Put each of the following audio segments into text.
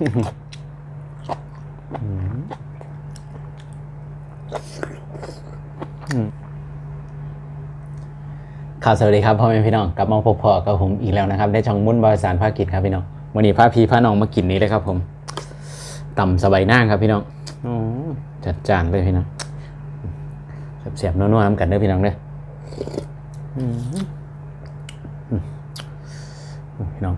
ข่าวสวัสดีครับพ่อแม่พี่น้องกลับมาพบพอกับผมอีกแล้วนะครับ ได้ช่องมุ่นบริสารภาคกิจครับพี่น้องวันนี้พาพี่พาน้องมากินนี้เลยครับ ผม ต่ำสบายหน้าครับพี่น้องอจัดจานเลยพี่น้องเสียบๆนัวๆน้ำกันเด้อพี่น้องเด้อพี่น้อง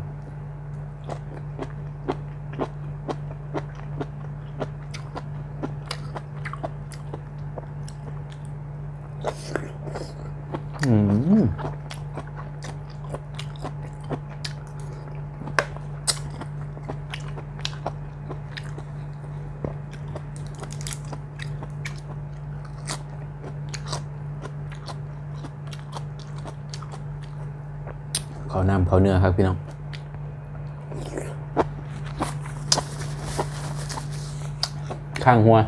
เขาน้ำเขาเนื้อครับพี่น้องข้างหัว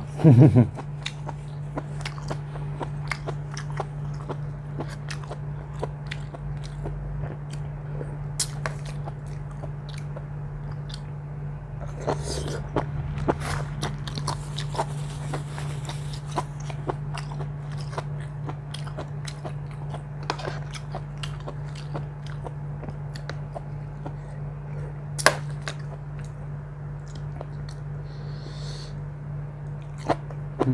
อ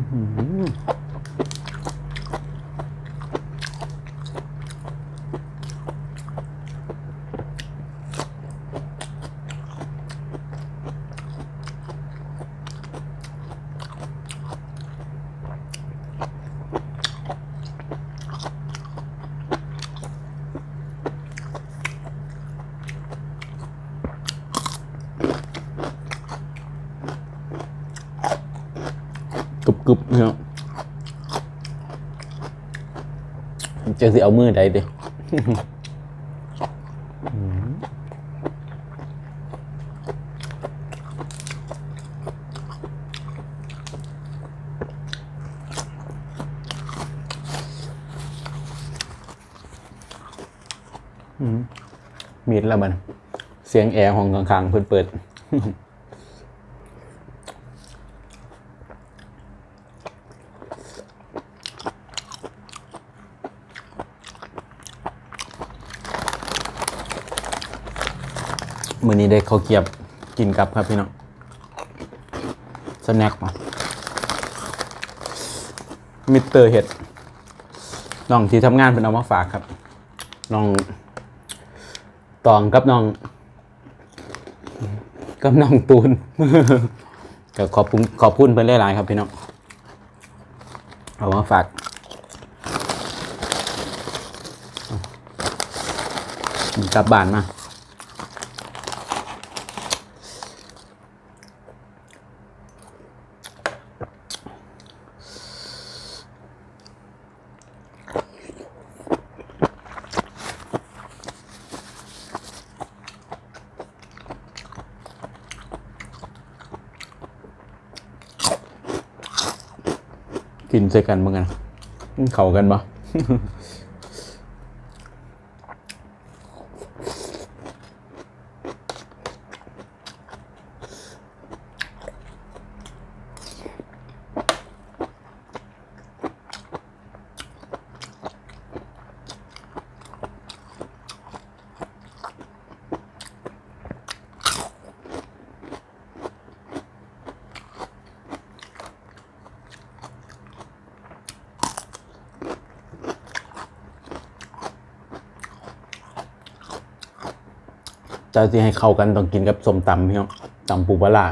กรุบเนาะจะสิเอามือใดเด้อืมมีดแล้วมัน เสียงแอร์ห้องข้างๆเพิ่นเปิด มือนี้ได้ข้าวเกียบกินกับครับพี่น้องสแน็คมามิสเตอร์เห็ดน้องที่ทำงานเป็นเอามาฝากครับน้องตองกับน้องกับน้องตูนก็ขอบคุณขอบคุณเพื่อนหลายๆครับพี่น้องเอามาฝากกลับบ้านมา กินใส่กันเหมือนกัน เข้ากันปะ จะที่ให้เข้ากันต้องกินกับส้มตำพี่น้องตำปูปลาร้า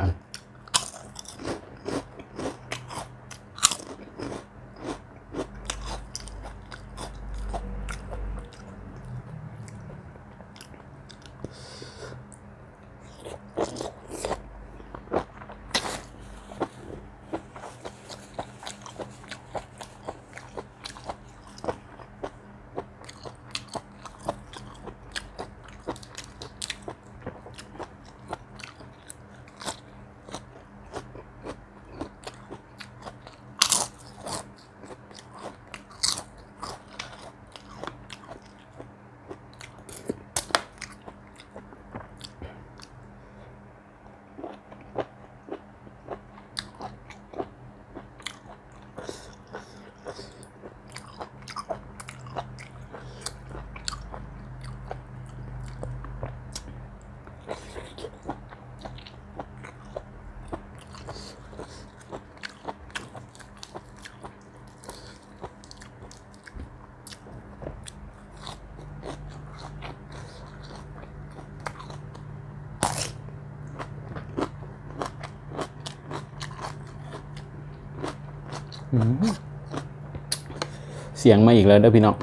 เสียงมาอีกแล้วเด้อพี่น้อง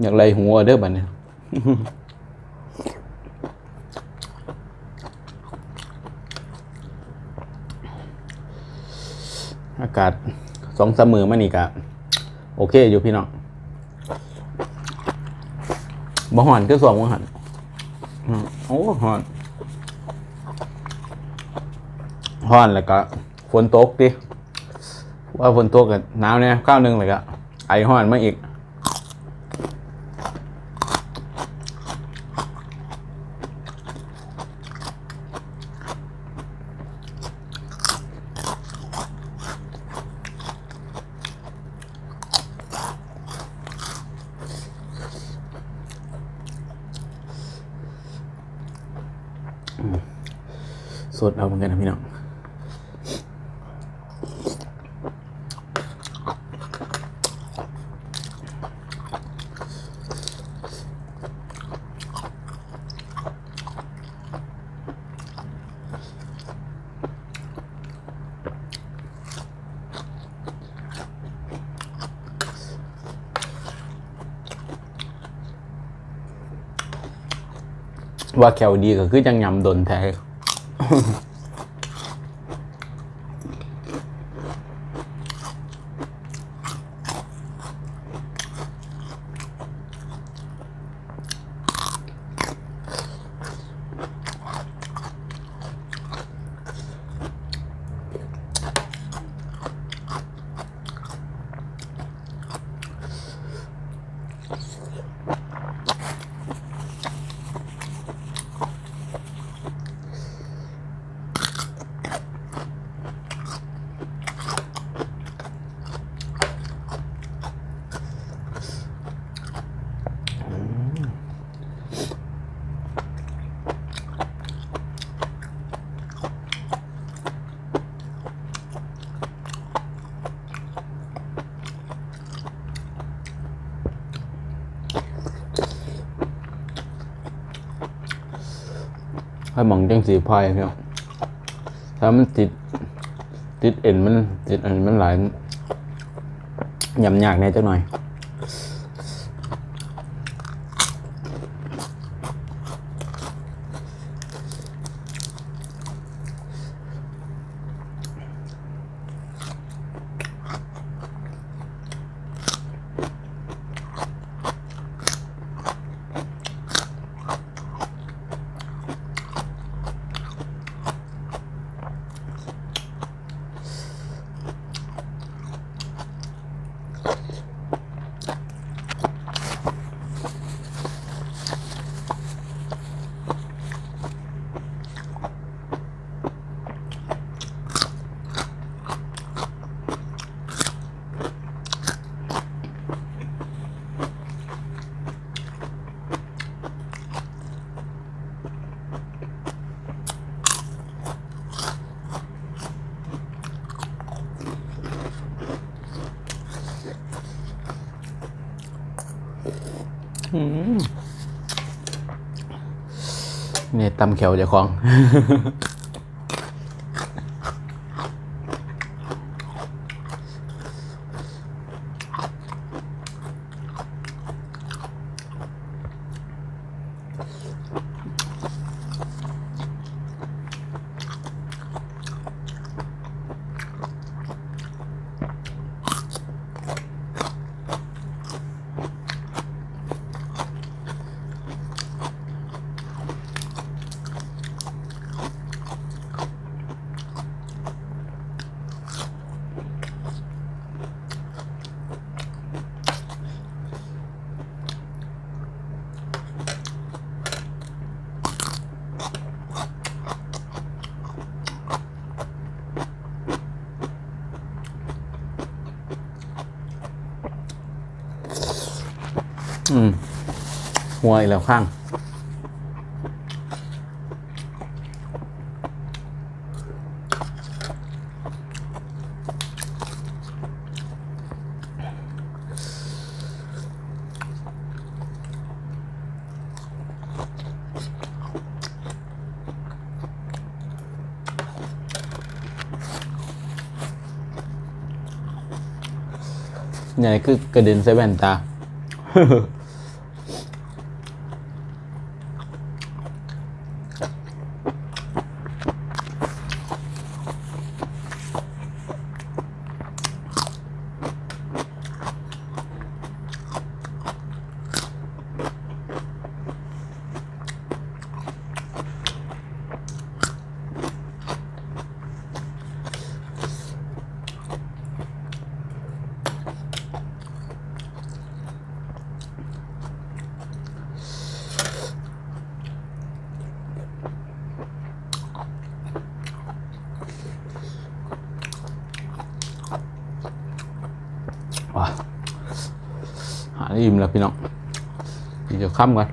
อยากไล่หัวเด้อบัดเนี่ยอากาศสองเสมือมานี่กะโอเคอยู่พี่น้องบ่หอนคือสองบ่หันอืมโอ้หอนหอนแล้วก็ ฝนตกดิว่าฝนตกกับหนาวเนี่ยข้าวหนึงเลยก็ไอหอนมาอีกสดเอาเหมือนกันนะพี่น้อง ว่าแคลดีก็คือจังยำดนแท้ ให้มองจังสีพายพี่น้องถ้ามันติด ติดเอ็นมันติดอันมันหลายยำยากแน่จังหน่อย นี่ยตำเขียวเจะคลอง อืมหัวอีกแล้วข้างอใหญ่คือกระเด็นใส่แว่นตา หาได้อิ่มแล้วพี่น้องเดี๋ยวค่ำก่อน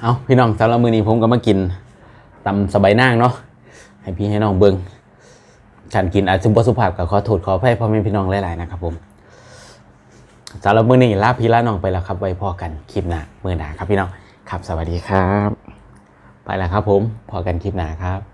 เอาพี่น้องสำหรับมือนี้ผมก็มากินตำสบายนางเนาะให้พี่ให้น้องเบิงฉันกินอาจจะบ่สุภาพกับขอโทษขออภัยพ่อแม่พี่น้องหลายๆนะครับผม สำหรับมือนี้ลาพี่ลาน้องไปแล้วครับ ไว้พอกันคลิปหน้ามือหนาครับพี่น้องครับสวัสดีครับ ไปแล้วครับผมพอกันคลิปหน้าครับ